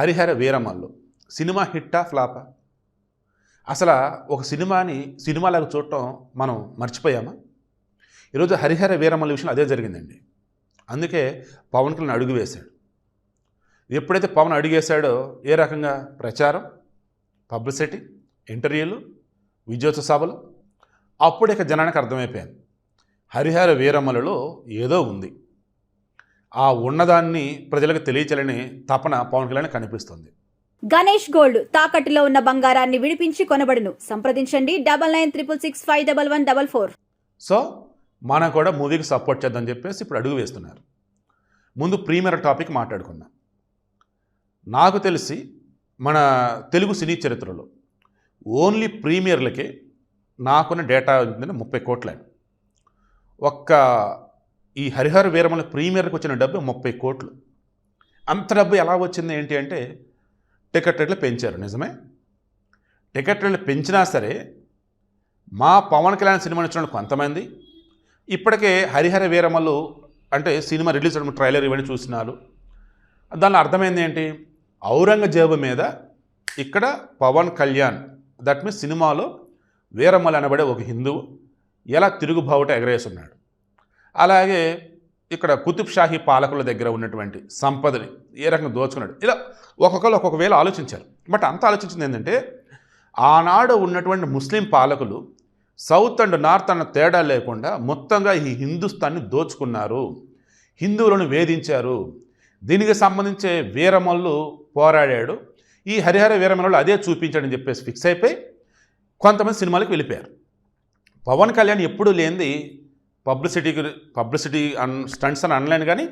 Harihara Veeramallu. Cinema హిట్టా ఫ్లాపా? అసలు ఒక సినిమాని సినిమాలకు చూడటం మనం మర్చిపోయామా? ఈరోజు హరిహర వీరమల్లు విషయంలో అదే జరిగిందండి. అందుకే పవన్ కళ్యాణ్ అడుగు వేశాడు. ఎప్పుడైతే పవన్ అడుగేశాడో ఏ రకంగా? ప్రచారం పబ్లిసిటీ ఇంటర్వ్యూలు విజయోత్సవ సభలు. అప్పుడు ఇక జనానికి అర్థమైపోయింది. హరిహర వీరమ్మలలో ఏదో ఉంది. ఆ ఉన్నదాన్ని ప్రజలకు తెలియచేయాలని తపన పవన్ కళ్యాణ్ కనిపిస్తుంది. గణేష్ గోల్డ్ తాకట్టులో ఉన్న బంగారాన్ని విడిపించి కొనబడును. సంప్రదించండి double nine triple six five double one double four. So మనం కూడా మూవీకి సపోర్ట్ చేద్దాం చెప్పేసి ఇప్పుడు అడుగు వేస్తున్నారు. ముందు ప్రీమియర్ టాపిక్ మాట్లాడుకుందాం. నాకు తెలిసి మన తెలుగు సినీ చరిత్రలో ఓన్లీ ప్రీమియర్లకే నాకున్న డేటా ముప్పై కోట్ల. ఒక్క ఈ హరిహర వీరమల ప్రీమియర్కి వచ్చిన డబ్బు ముప్పై కోట్లు. అంత డబ్బు ఎలా వచ్చింది ఏంటి అంటే టికెట్ రేట్లు పెంచారు నిజమే? టికెట్ రేట్లు పెంచినా సరే మా పవన్ కళ్యాణ్ సినిమా నచ్చిన కొంతమంది. ఇప్పటికే హరిహర వీరమలు అంటే సినిమా రిలీజ్ అవ్వడం ట్రైలర్ ఇవన్నీ చూసినారు. దానిలో అర్థమైంది ఏంటి? ఔరంగజేబు మీద ఇక్కడ పవన్ కళ్యాణ్ దట్ మీన్స్ సినిమాలో వీరమల్ అనబడే ఒక హిందువు ఎలా తిరుగుబావుట ఎగరేస్తున్నాడు అలాగే ఇక్కడ కుతుబ్ షాహీ పాలకుల దగ్గర ఉన్నటువంటి సంపదని ఏ రకంగా దోచుకున్నాడు. ఇలా ఒక్కొక్కరు ఒక్కొక్క వేళ ఆలోచించారు. బట్ అంత ఆలోచించింది ఏంటంటే ఆనాడు ఉన్నటువంటి ముస్లిం పాలకులు సౌత్ అండ్ నార్త్ అన్న తేడా లేకుండా మొత్తంగా ఈ హిందుస్థాన్ని దోచుకున్నారు. హిందువులను వేధించారు. దీనికి సంబంధించే వీరమల్లు పోరాడాడు. ఈ హరిహర వీరమల్లు అదే చూపించాడని చెప్పేసి ఫిక్స్ అయిపోయి కొంతమంది సినిమాలకు వెళ్ళిపోయారు. పవన్ కళ్యాణ్ ఎప్పుడూ లేనిది పబ్లిసిటీ పబ్లిసిటీ అన్ స్టంట్స్ అని అనలేను కానీ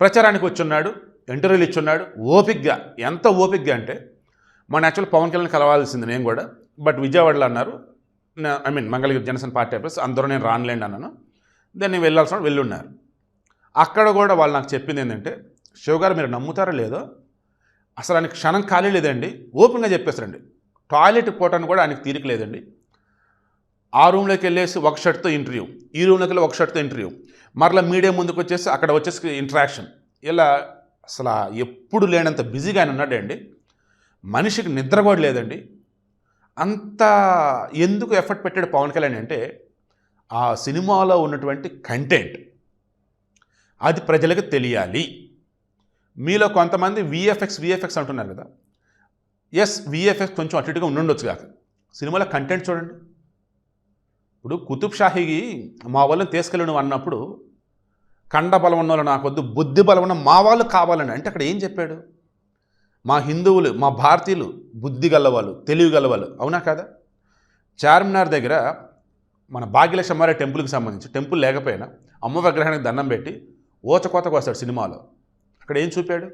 ప్రచారానికి వచ్చున్నాడు ఇంటర్వ్యూలు ఇచ్చున్నాడు. ఓపిక్గా ఎంత ఓపిక్గా అంటే మన యాక్చువల్ పవన్ కళ్యాణ్ కలవాల్సింది నేను కూడా బట్ విజయవాడలో అన్నారు I mean Mangalagiri Janasena party office అందరూ నేను రానులేండి అన్నాను. దాన్ని నేను వెళ్ళాల్సిన వెళ్ళున్నారు. అక్కడ కూడా వాళ్ళు నాకు చెప్పింది ఏంటంటే శివ గారు మీరు నమ్ముతారో లేదో అసలు ఆయనకి క్షణం ఖాళీ లేదండి ఓపెన్గా చెప్పేస్తారండి. టాయిలెట్ పోవటానికి కూడా ఆయనకి తీరిక లేదండి. ఆ రూమ్లోకి వెళ్ళేసి ఒక షర్ట్తో ఇంటర్వ్యూ ఈ రూమ్లోకి వెళ్ళి ఒక షర్ట్తో ఇంటర్వ్యూ. మరలా మీడియా ముందుకు వచ్చేసి అక్కడ వచ్చేసి ఇంటరాక్షన్. ఇలా అసలు ఎప్పుడు లేనంత బిజీగా ఆయన ఉన్నాడండి. మనిషికి నిద్ర కూడా లేదండి. అంత ఎందుకు ఎఫర్ట్ పెట్టాడు పవన్ కళ్యాణ్ అంటే ఆ సినిమాలో ఉన్నటువంటి కంటెంట్ అది ప్రజలకు తెలియాలి. మీలో కొంతమంది విఎఫ్ఎక్స్ విఎఫ్ఎక్స్ అంటున్నారు కదా. ఎస్ విఎఫ్ఎక్స్ కొంచెం అటు ఇటుగా కాక. సినిమాలో కంటెంట్ చూడండి. ఇప్పుడు కుతుబ్షాహికి మా వాళ్ళని తీసుకెళ్ళను అన్నప్పుడు కండ బలం ఉన్న వాళ్ళు నాకొద్దు బుద్ధి బలం ఉన్న మా వాళ్ళు కావాలని. అంటే అక్కడ ఏం చెప్పాడు? మా హిందువులు మా భారతీయులు బుద్ధి గలవాళ్ళు తెలివి గలవాళ్ళు అవునా కదా? చార్మినార్ దగ్గర మన భాగ్యలక్ష్మారే టెంపుల్కి సంబంధించి టెంపుల్ లేకపోయినా అమ్మ విగ్రహానికి దండం పెట్టి ఓచకోతకు వస్తాడు సినిమాలో. అక్కడ ఏం చూపాడు?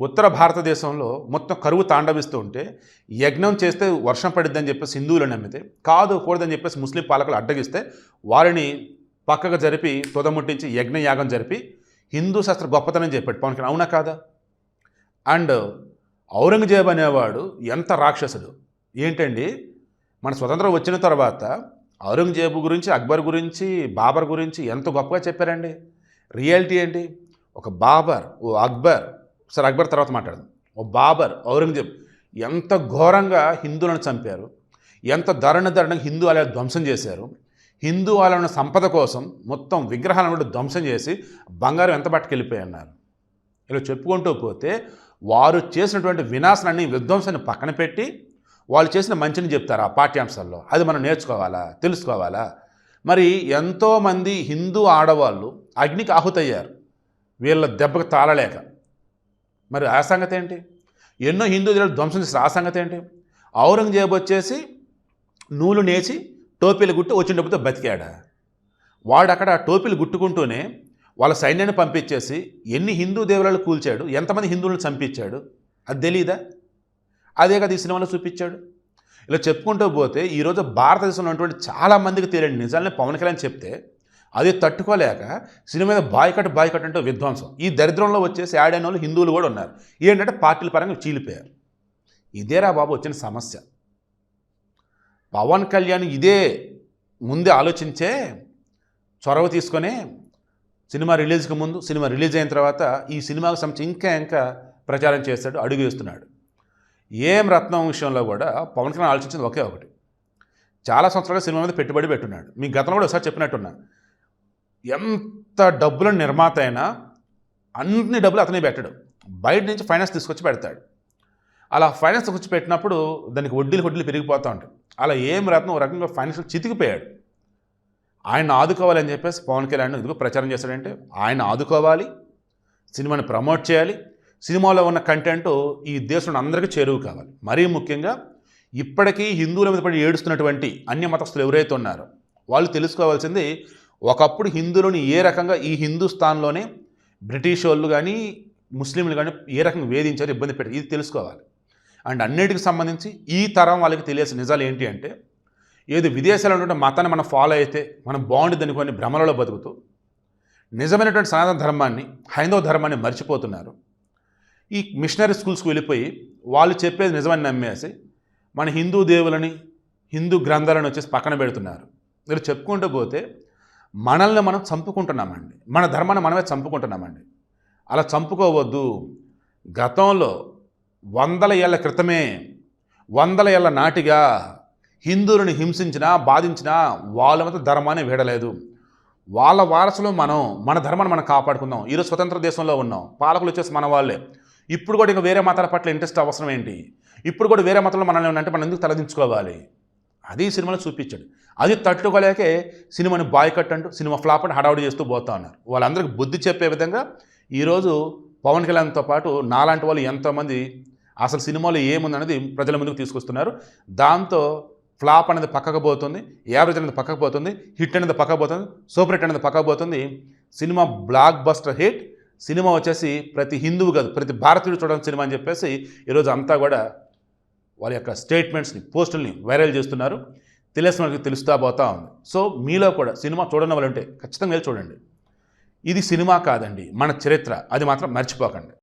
ఉత్తర భారతదేశంలో మొత్తం కరువు తాండవిస్తూ ఉంటే యజ్ఞం చేస్తే వర్షం పడిద్దని చెప్పేసి హిందువులు నమ్మితే కాదు కూడదని చెప్పేసి ముస్లిం పాలకులు అడ్డగిస్తే వారిని పక్కకు జరిపి తుదముట్టించి యజ్ఞయాగం జరిపి హిందూ శాస్త్ర గొప్పతనం చెప్పాడు పవన్ కళ్యాణ్ అవునా కాదా? అండ్ ఔరంగజేబ్ అనేవాడు ఎంత రాక్షసుడు. ఏంటండి? మన స్వతంత్రం వచ్చిన తర్వాత ఔరంగజేబు గురించి అక్బర్ గురించి బాబర్ గురించి ఎంత గొప్పగా చెప్పారండి? రియాలిటీ ఏంటి? ఒక బాబర్ ఓ అక్బర్ సరే అక్బర్ తర్వాత మాట్లాడదాం. ఓ బాబర్ ఔరంగజేబ్ ఎంత ఘోరంగా హిందువులను చంపారు ఎంత ధరణ ధరణ హిందూ ఆలయాలు ధ్వంసం చేశారు హిందూ ఆలయాల సంపద కోసం మొత్తం విగ్రహాలను కూడా ధ్వంసం చేసి బంగారం ఎంత పట్టుకెళ్ళిపోయి అన్నారు ఇలా చెప్పుకుంటూ పోతే వారు చేసినటువంటి వినాశనాన్ని విధ్వంసాన్ని పక్కన పెట్టి వాళ్ళు చేసిన మంచిని చెప్తారు ఆ పాఠ్యాంశాల్లో. అది మనం నేర్చుకోవాలా తెలుసుకోవాలా? మరి ఎంతోమంది హిందూ ఆడవాళ్ళు అగ్నికి ఆహుతయ్యారు. వీళ్ళ దెబ్బకు తాళలేక. మరి ఆ సంగతి ఏంటి? ఎన్నో హిందూ దేవాలయాలు ధ్వంసం చేసిన ఆ సంగతి ఏంటి? ఔరంగజేబు వచ్చేసి నూలు నేసి టోపీలు గుట్టి వచ్చిన డబ్బుతో బతికాడా? వాడు అక్కడ ఆ టోపీలు గుట్టుకుంటూనే వాళ్ళ సైన్యాన్ని పంపించేసి ఎన్ని హిందూ దేవాలయాలు కూల్చాడు ఎంతమంది హిందువులను చంపించాడు? అది తెలీదా? అదే కదా ఈ సినిమాలో చూపించాడు. ఇలా చెప్పుకుంటూ పోతే ఈరోజు భారతదేశంలో ఉన్నటువంటి చాలామందికి తెలియని నిజాలని పవన్ కళ్యాణ్ చెప్తే అది తట్టుకోలేక సినిమా మీద బాయ్కట్ బాయ్కట్ అంటే విధ్వంసం. ఈ దరిద్రంలో వచ్చేసి యాడ్ అయిన వాళ్ళు హిందువులు కూడా ఉన్నారు. ఏంటంటే పార్టీల పరంగా చీలిపోయారు. ఇదేరా బాబు వచ్చిన సమస్య. పవన్ కళ్యాణ్ ఇదే ముందే ఆలోచించే చొరవ తీసుకొని సినిమా రిలీజ్కి ముందు సినిమా రిలీజ్ అయిన తర్వాత ఈ సినిమాకు సంబంధించి ఇంకా ఇంకా ప్రచారం చేస్తాడు అడుగు వేస్తున్నాడు. ఏం రత్నం విషయంలో కూడా పవన్ కళ్యాణ్ ఆలోచించింది ఒకే ఒకటి. చాలా సంవత్సరాలుగా సినిమా మీద పెట్టుబడి పెట్టున్నాడు. మీ గతంలో కూడా ఒకసారి చెప్పినట్టున్నా. ఎంత డబ్బుల నిర్మాత అయినా అన్ని డబ్బులు అతనే పెట్టడు. బయట నుంచి ఫైనాన్స్ తీసుకొచ్చి పెడతాడు. అలా ఫైనాన్స్ తీసుకొచ్చి పెట్టినప్పుడు దానికి వడ్డీలు వడ్డీలు పెరిగిపోతూ ఉంటాయి. అలా ఏం రత్నం ఒక రకంగా ఫైనాన్షియల్ చితికిపోయాడు. ఆయన ఆదుకోవాలని చెప్పేసి పవన్ కళ్యాణ్ ఎందుకు ప్రచారం చేశాడంటే ఆయన ఆదుకోవాలి సినిమాని ప్రమోట్ చేయాలి సినిమాలో ఉన్న కంటెంట్ ఈ దేశంలో అందరికీ చేరువు కావాలి. మరీ ముఖ్యంగా ఇప్పటికీ హిందువుల మీద పడి ఏడుస్తున్నటువంటి అన్య మతస్థులు ఎవరైతే ఉన్నారో వాళ్ళు తెలుసుకోవాల్సింది ఒకప్పుడు హిందువులని ఏ రకంగా ఈ హిందుస్థాన్లోనే బ్రిటిష్ వాళ్ళు కానీ ముస్లింలు కానీ ఏ రకంగా వేధించారు ఇబ్బంది పెట్టారు ఇది తెలుసుకోవాలి. అండ్ అన్నిటికి సంబంధించి ఈ తరం వాళ్ళకి తెలియాల్సిన నిజాలు ఏంటి అంటే ఏది విదేశాల్లో ఉంటే మతాన్ని మనం ఫాలో అయితే మనం బాగుంటుంది కొన్ని భ్రమలలో బతుకుతూ నిజమైనటువంటి సనాతన ధర్మాన్ని హైందవ ధర్మాన్ని మర్చిపోతున్నారు. ఈ మిషనరీ స్కూల్స్కి వెళ్ళిపోయి వాళ్ళు చెప్పేది నిజమని నమ్మేసి మన హిందూ దేవులని హిందూ గ్రంథాలను వచ్చేసి పక్కన పెడుతున్నారు. మీరు చెప్పుకుంటూ పోతే మనల్ని మనం చంపుకుంటున్నామండి. మన ధర్మాన్ని మనమే చంపుకుంటున్నామండి. అలా చంపుకోవద్దు. గతంలో వందల ఏళ్ళ క్రితమే వందల ఏళ్ళ నాటిగా హిందువులను హింసించినా బాధించినా వాళ్ళ మీద ధర్మాన్ని వీడలేదు. వాళ్ళ వారసులు మనం మన ధర్మాన్ని మనం కాపాడుకుందాం. ఈరోజు స్వతంత్ర దేశంలో ఉన్నాం. పాలకులు వచ్చేసి మన వాళ్ళే. ఇప్పుడు కూడా ఇంకా వేరే మతాల పట్ల ఇంట్రెస్ట్ అవసరం ఏంటి? ఇప్పుడు కూడా వేరే మతంలో మనల్ని అంటే మనం ఎందుకు తలదించుకోవాలి? అది సినిమాలో చూపించాడు. అది తట్టుకోలేకే సినిమాని బాయ్కట్ అంటూ సినిమా ఫ్లాప్ అని హడావుడి చేస్తూ పోతా ఉన్నారు. వాళ్ళందరికీ బుద్ధి చెప్పే విధంగా ఈరోజు పవన్ కళ్యాణ్తో పాటు నాలాంటి వాళ్ళు ఎంతోమంది అసలు సినిమాలో ఏముందనేది ప్రజల ముందుకు తీసుకొస్తున్నారు. దాంతో ఫ్లాప్ అనేది పక్కకు పోతుంది యావరేజ్ అనేది పక్కకు పోతుంది హిట్ అనేది పక్కకు పోతుంది సూపర్ హిట్ అనేది పక్కకు పోతుంది. Cinema blockbuster hit cinema వచ్చేసి ప్రతి హిందువు కాదు ప్రతి భారతీయుడు చూడాలని సినిమా అని చెప్పేసి ఈరోజు అంతా కూడా వాళ్ళ యొక్క స్టేట్మెంట్స్ని పోస్టుల్ని వైరల్ చేస్తున్నారు. తెలిసిన వాళ్ళకి తెలుస్తా పోతా ఉంది. సో మీలో కూడా సినిమా చూడని వాళ్ళు ఉంటే ఖచ్చితంగా వెళ్ళి చూడండి. ఇది సినిమా కాదండి మన చరిత్ర. అది మాత్రం మర్చిపోకండి.